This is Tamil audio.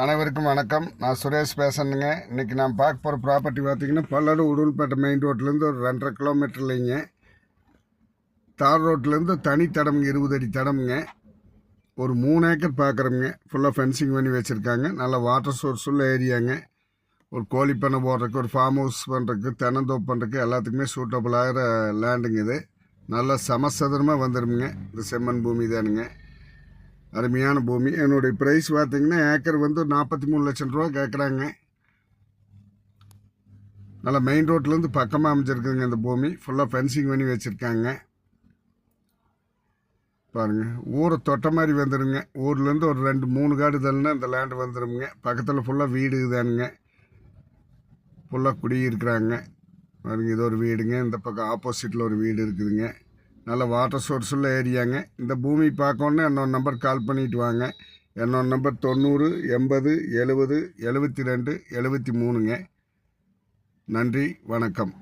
அனைவருக்கும் வணக்கம். நான் சுரேஷ் பேசணுங்க இன்றைக்கி நான் பார்க்க போகிற ப்ராப்பர்ட்டி பார்த்தீங்கன்னா பல்லடு உடுவல்பேட்டை மெயின் ரோட்லேருந்து ஒரு ரெண்டரை கிலோமீட்டர் இல்லைங்க. தார் ரோட்லேருந்து தனி தடமுங்க இருபது அடி தடமுங்க. ஒரு மூணு ஏக்கர் பார்க்குறோங்க ஃபுல்லாக ஃபென்சிங் பண்ணி வச்சுருக்காங்க. நல்ல வாட்டர் சோர்ஸ் உள்ள ஏரியாங்க ஒரு கோழி பண்ணை போடுறதுக்கு ஒரு ஃபார்ம் ஹவுஸ் பண்ணுறதுக்கு தென்னந்தோப்பு பண்ணுறதுக்கு எல்லாத்துக்குமே சூட்டபுள் ஆகிற லேண்டுங்க இது. நல்லா சமசதுரமாக வந்துடுங்க இந்த செம்மண் பூமி தானுங்க. அருமையான பூமி. என்னுடைய ப்ரைஸ் பார்த்தீங்கன்னா ஏக்கர் வந்து நாற்பத்தி மூணு லட்சம் ரூபா கேட்குறாங்க நல்லா மெயின் ரோட்லேருந்து பக்கமாக அமைஞ்சிருக்குங்க இந்த பூமி. ஃபுல்லாக ஃபென்சிங் பண்ணி வச்சுருக்காங்க. பாருங்கள் ஊரை தொட்ட மாதிரி வந்துடுங்க ஊர்லேருந்து ஒரு ரெண்டு மூணு காடு தள்ளினா இந்த லேண்டு வந்துடுங்க பக்கத்தில் ஃபுல்லாக வீடு தானுங்க ஃபுல்லாக குடியிருக்கிறாங்க. பாருங்க இது ஒரு வீடுங்க. இந்த பக்கம் ஆப்போசிட்டில் ஒரு வீடு இருக்குதுங்க. நல்ல வாட்டர் சோர்ஸ் உள்ள ஏரியாங்க. இந்த பூமி பார்க்கணுன்னு என்னோட நம்பர் கால் பண்ணிட்டு வாங்க. என்னோட நம்பர் தொண்ணூறு எண்பது எழுபது எழுபத்தி ரெண்டு எழுபத்தி மூணுங்க. நன்றி வணக்கம்.